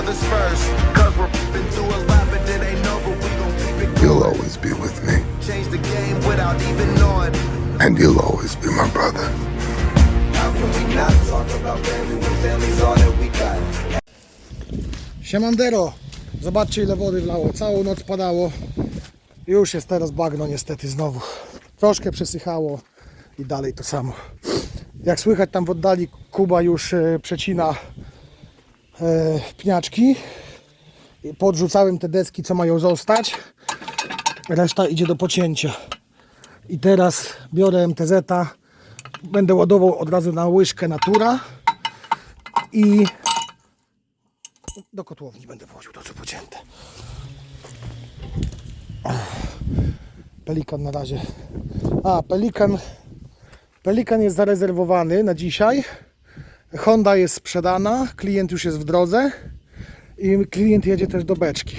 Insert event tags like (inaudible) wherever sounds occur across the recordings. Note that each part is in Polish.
others first. Cause we're been through a lot, but it ain't over. We gon' keep it You'll always be with me, change the game without even knowing. and you'll always be my brother. How can we not talk about family when family's all that we got? Siemandero, zobaczcie ile wody wlało. Całą noc padało. Już jest teraz bagno niestety znowu. Troszkę przesychało i dalej to samo. Jak słychać tam w oddali Kuba już e, przecina pniaczki. I Podrzucałem te deski co mają zostać. Reszta idzie do pocięcia. I teraz biorę MTZ-a. Będę ładował od razu na łyżkę Natura. I do kotłowni będę woził to co pocięte. Pelikan na razie. A, pelikan. Pelikan jest zarezerwowany na dzisiaj. Honda jest sprzedana, klient już jest w drodze i klient jedzie też do beczki.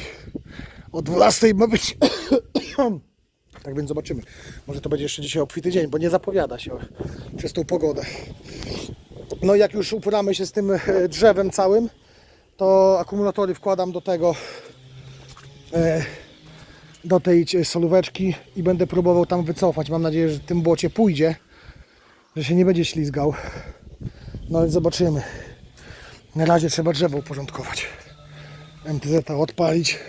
O 12 ma być. (coughs) tak więc zobaczymy. Może to będzie jeszcze dzisiaj obfity dzień, bo nie zapowiada się przez tą pogodę. No i jak już uporamy się z tym e, drzewem całym, to akumulatory wkładam do tego e, do tej cie- solóweczki i będę próbował tam wycofać. Mam nadzieję, że w tym błocie pójdzie, że się nie będzie ślizgał. No zobaczymy. Na razie trzeba drzewo uporządkować. MTZ odpalić.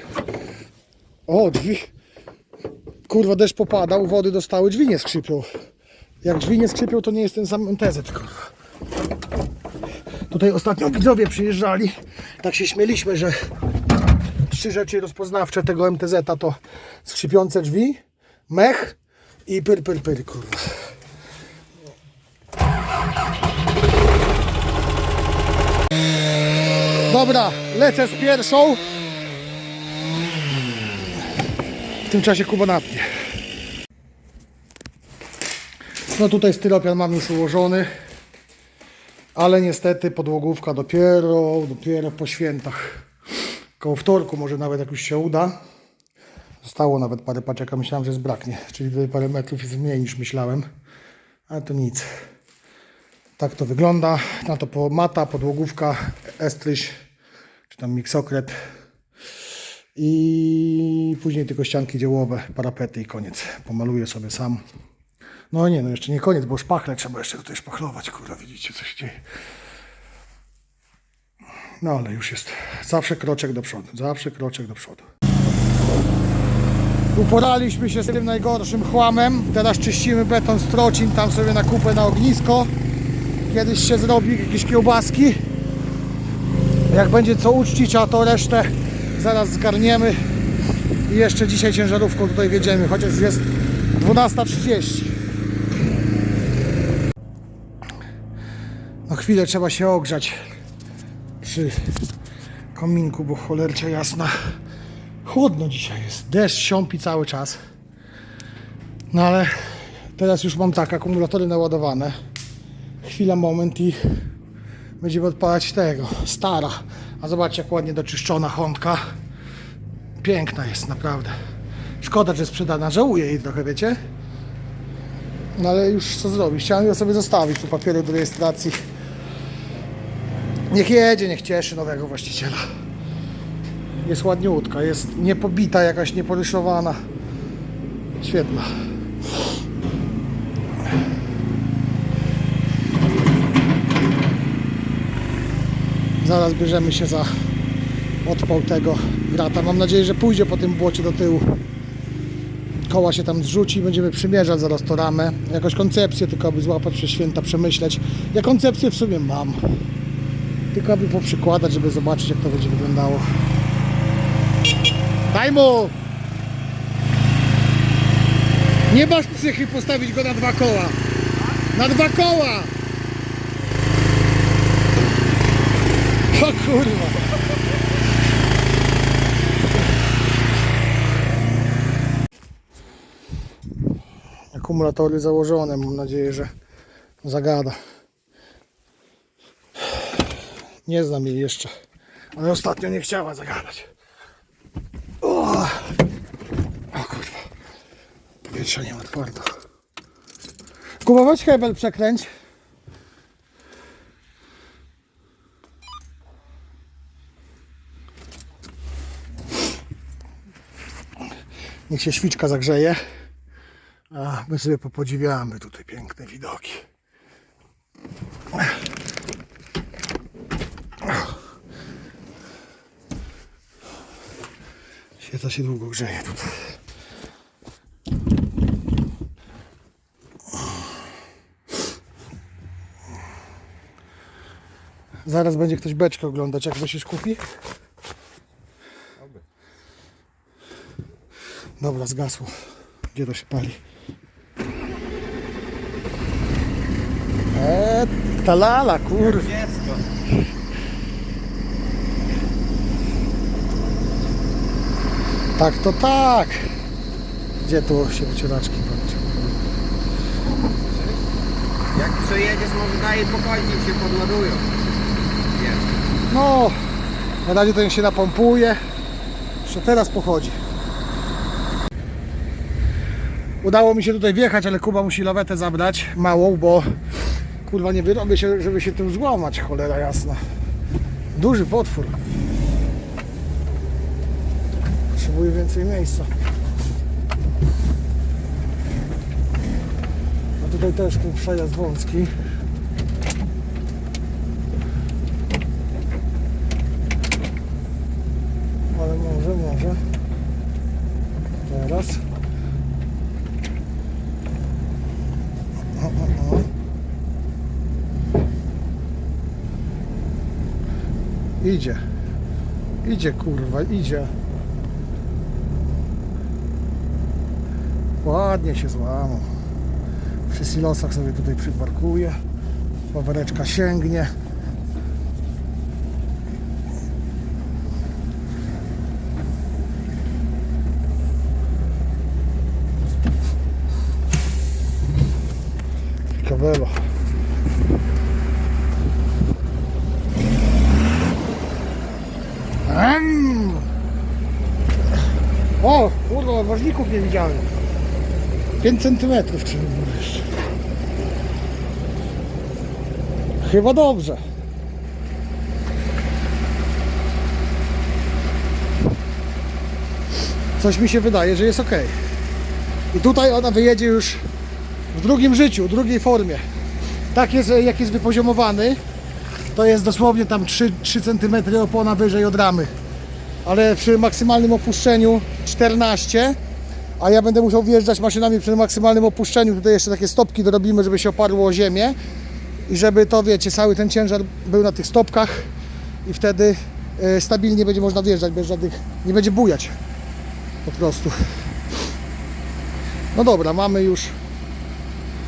O, drzwi. Kurwa, deszcz popadał, wody dostały, drzwi nie skrzypią. Jak drzwi nie skrzypią, to nie jest ten sam MTZ, kurwa. Tutaj ostatnio widzowie przyjeżdżali. Tak się śmieliśmy, że trzy rzeczy rozpoznawcze tego MTZ to skrzypiące drzwi, mech i pyr, pyr, pyr, kurwa. Dobra, lecę z pierwszą. W tym czasie Kuba natnie. No tutaj styropian mam już ułożony. Ale niestety podłogówka dopiero, dopiero po świętach. Koło wtorku może nawet jak już się uda. Zostało nawet parę paczek, a myślałem, że zbraknie. Czyli tutaj parę metrów jest mniej niż myślałem. Ale to nic. Tak to wygląda. Na to po mata, podłogówka, estryś, tam miksokret. I później tylko ścianki dziełowe, parapety i koniec. Pomaluję sobie sam. No nie, no jeszcze nie koniec, bo szpachle trzeba jeszcze tutaj szpachlować, kurwa, widzicie co się dzieje. No ale już jest. Zawsze kroczek do przodu, zawsze kroczek do przodu. Uporaliśmy się z tym najgorszym chłamem. Teraz czyścimy beton strocin, tam sobie na kupę na ognisko. Kiedyś się zrobi jakieś kiełbaski. Jak będzie co uczcić, a to resztę zaraz zgarniemy. I jeszcze dzisiaj ciężarówką tutaj wjedziemy, chociaż jest 12.30. No chwilę trzeba się ogrzać przy kominku, bo cholercia jasna. Chłodno dzisiaj jest. Deszcz siąpi cały czas. No ale teraz już mam tak, akumulatory naładowane. Chwila, moment i będziemy odpalać tego. Stara. A zobaczcie jak ładnie doczyszczona Hondka. Piękna jest, naprawdę. Szkoda, że sprzedana. Żałuję jej trochę, wiecie? No ale już co zrobić? Chciałem ją sobie zostawić, tu papiery do rejestracji. Niech jedzie, niech cieszy nowego właściciela. Jest ładniutka, jest niepobita, jakaś nieporyszowana. Świetna. Zaraz bierzemy się za odpał tego grata. Mam nadzieję, że pójdzie po tym błocie do tyłu koła się tam zrzuci i będziemy przymierzać zaraz to ramę. Jakąś koncepcję, tylko aby złapać przez święta, przemyśleć. Ja koncepcję w sumie mam. Tylko aby poprzykładać, żeby zobaczyć jak to będzie wyglądało. Daj mu! Nie masz psychy postawić go na dwa koła. Na dwa koła! O kurwa! akumulatory założone. Mam nadzieję, że zagada. Nie znam jej jeszcze, ale ostatnio nie chciała zagadać. O, o kurwa. Powietrza nie ma twardo. Kupować hebel przekręć. Niech się świczka zagrzeje. A my sobie popodziwiamy tutaj piękne widoki. Świeca się długo grzeje tutaj. Zaraz będzie ktoś beczkę oglądać, jak myślisz kupi? Dobra, zgasło. Gdzie to się pali? Eee, ta lala, kurwa. Dziecko. Tak to tak. Gdzie tu się wycieraczki włączy? Jak przejedziesz, może daje pokoju, niech się podładują. Wiesz. No, na razie to niech się napompuje. Jeszcze teraz pochodzi. Udało mi się tutaj wjechać, ale Kuba musi lawetę zabrać, małą, bo kurwa nie wyrobię się, żeby się tym złamać, cholera jasna. Duży potwór. Potrzebuję więcej miejsca. A tutaj też ten przejazd wąski. Ale może, może. Teraz. O, o, o. Idzie. Idzie kurwa, idzie. Ładnie się złamał. Przy silosach sobie tutaj przyparkuje. Powereczka sięgnie. Cabello. O, kurwa, ważników nie widziałem. 5 centymetrów czy jeszcze. Chyba dobrze. Coś mi się wydaje, że jest ok. I tutaj ona wyjedzie już w drugim życiu, drugiej formie. Tak jest, jak jest wypoziomowany, to jest dosłownie tam 3, 3 cm opona wyżej od ramy. Ale przy maksymalnym opuszczeniu 14, a ja będę musiał wjeżdżać maszynami przy maksymalnym opuszczeniu, tutaj jeszcze takie stopki dorobimy, żeby się oparło o ziemię i żeby to, wiecie, cały ten ciężar był na tych stopkach i wtedy e, stabilnie będzie można wjeżdżać bez żadnych, nie będzie bujać po prostu. No dobra, mamy już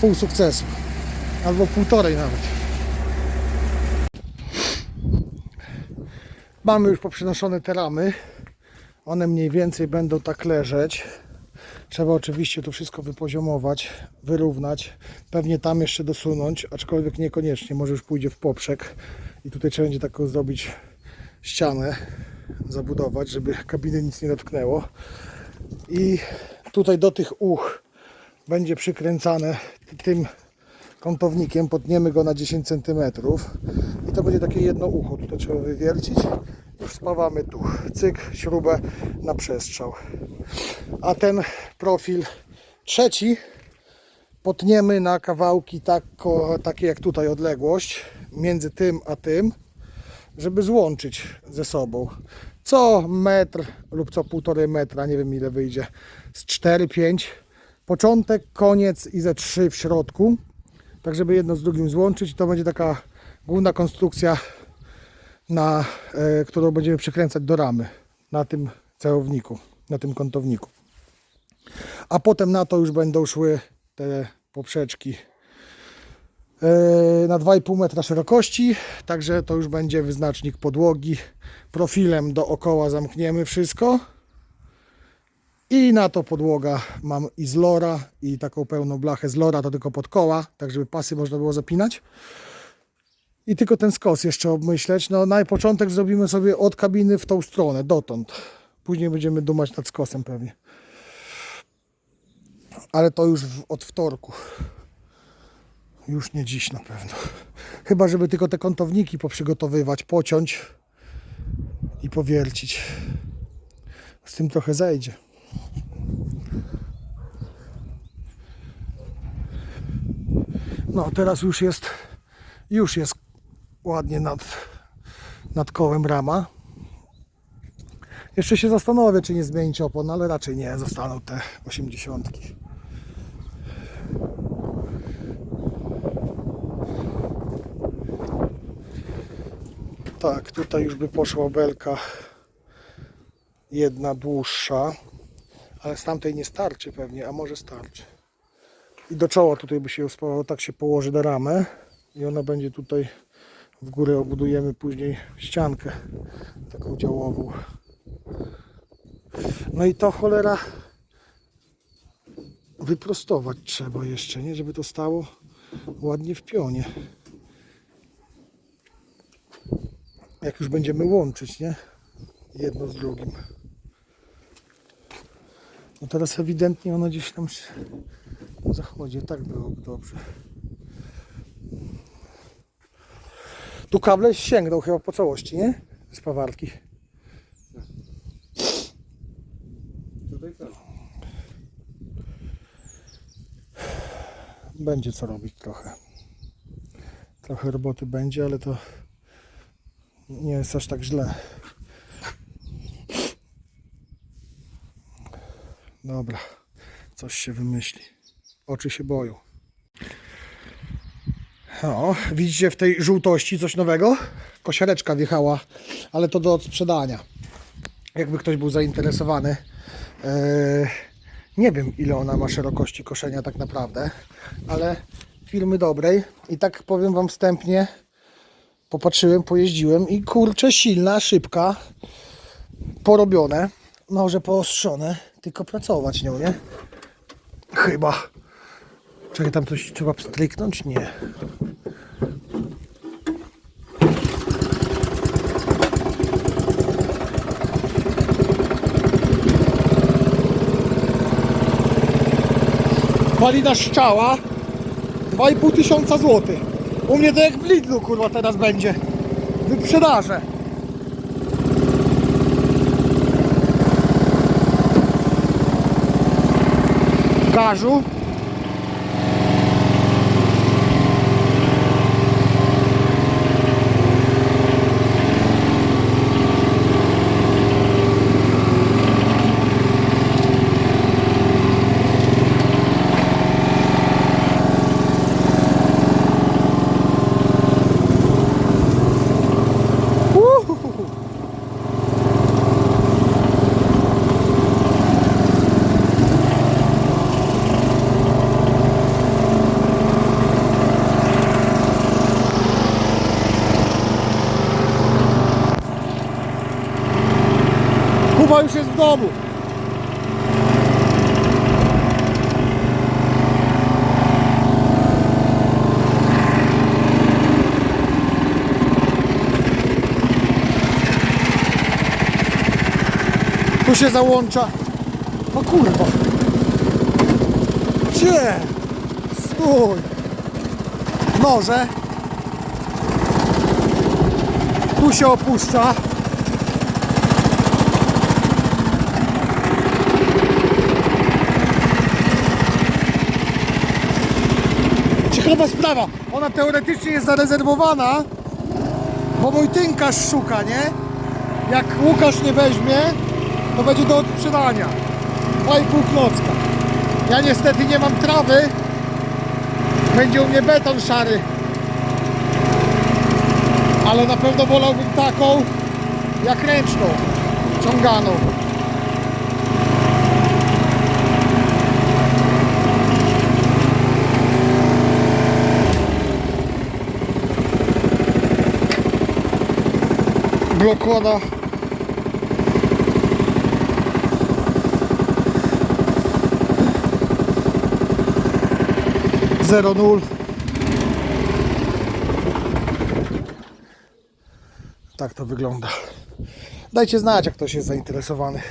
pół sukcesu. Albo półtorej nawet. Mamy już poprzenoszone te ramy. One mniej więcej będą tak leżeć. Trzeba oczywiście to wszystko wypoziomować, wyrównać. Pewnie tam jeszcze dosunąć, aczkolwiek niekoniecznie. Może już pójdzie w poprzek. I tutaj trzeba będzie taką zrobić ścianę, zabudować, żeby kabiny nic nie dotknęło. I tutaj do tych uch będzie przykręcane tym kątownikiem, potniemy go na 10 cm i to będzie takie jedno ucho, tutaj trzeba wywiercić spawamy tu, cyk, śrubę na przestrzał. A ten profil trzeci potniemy na kawałki tako, takie jak tutaj odległość między tym a tym, żeby złączyć ze sobą. Co metr lub co półtorej metra, nie wiem ile wyjdzie, z 4-5 początek, koniec i ze 3 w środku, tak żeby jedno z drugim złączyć. To będzie taka główna konstrukcja, na, e, którą będziemy przykręcać do ramy na tym celowniku, na tym kątowniku. A potem na to już będą szły te poprzeczki e, na 2,5 metra szerokości, także to już będzie wyznacznik podłogi. Profilem dookoła zamkniemy wszystko. I na to podłoga mam i z lora, i taką pełną blachę z lora, to tylko pod koła, tak żeby pasy można było zapinać i tylko ten skos jeszcze obmyśleć. No na początek zrobimy sobie od kabiny w tą stronę, dotąd. Później będziemy dumać nad skosem pewnie. Ale to już w, od wtorku. Już nie dziś na pewno. Chyba, żeby tylko te kątowniki poprzygotowywać, pociąć i powiercić. Z tym trochę zajdzie. No, teraz już jest, już jest ładnie nad, nad kołem rama. Jeszcze się zastanowię, czy nie zmienić opon, ale raczej nie, zostaną te 80. Tak, tutaj już by poszła belka jedna dłuższa, ale z tamtej nie starczy pewnie, a może starczy. I do czoła tutaj by się uspawało, tak się położy na ramę i ona będzie tutaj w górę obudujemy później ściankę taką działową. No i to cholera wyprostować trzeba jeszcze, nie? Żeby to stało ładnie w pionie. Jak już będziemy łączyć, nie? Jedno z drugim. No teraz ewidentnie ono gdzieś tam się zachodzi. Tak byłoby dobrze. Tu kable sięgnął chyba po całości, nie? Z pawarki. Będzie co robić trochę. Trochę roboty będzie, ale to nie jest aż tak źle. Dobra, coś się wymyśli. Oczy się boją. O, widzicie w tej żółtości coś nowego? Kosiareczka wjechała, ale to do odsprzedania. Jakby ktoś był zainteresowany. Eee, nie wiem ile ona ma szerokości koszenia tak naprawdę, ale firmy dobrej. I tak powiem Wam wstępnie, popatrzyłem, pojeździłem i kurczę silna, szybka, porobione, może poostrzone, tylko pracować nią, nie? Chyba. Czekaj, tam coś trzeba pstryknąć? Nie. Palina szczała 2,5 tysiąca złotych. U mnie to jak w Lidlu kurwa teraz będzie. Wyprzedaże. Gażu. Domu. Tu się załącza. O kurwa. Gdzie? Stój. Noże. Tu się opuszcza. Ciekawa sprawa. Ona teoretycznie jest zarezerwowana, bo mój tynkarz szuka, nie? Jak Łukasz nie weźmie, to będzie do odsprzedania. 2,5 klocka. Ja niestety nie mam trawy. Będzie u mnie beton szary. Ale na pewno wolałbym taką jak ręczną, ciąganą. Blokada Zero nul. Tak to wygląda. Dajcie znać, jak ktoś jest zainteresowany.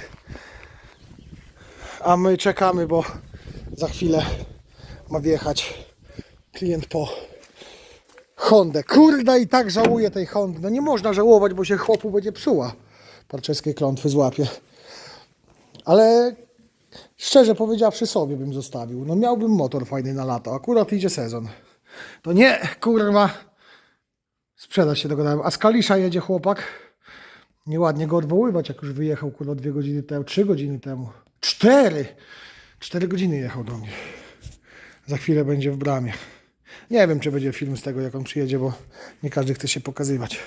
A my czekamy, bo za chwilę ma wjechać klient po Hondę. Kurde i tak żałuję tej Hondy. No nie można żałować, bo się chłopu będzie psuła. Parczeskie klątwy złapie. Ale szczerze powiedziawszy sobie bym zostawił. No miałbym motor fajny na lato. Akurat idzie sezon. To nie, kurwa. Sprzedać się dogadałem. A z Kalisza jedzie chłopak. Nieładnie go odwoływać, jak już wyjechał kurwa dwie godziny temu, trzy godziny temu. Cztery! Cztery godziny jechał do mnie. Za chwilę będzie w bramie. Nie wiem, czy będzie film z tego, jak on przyjedzie, bo nie każdy chce się pokazywać.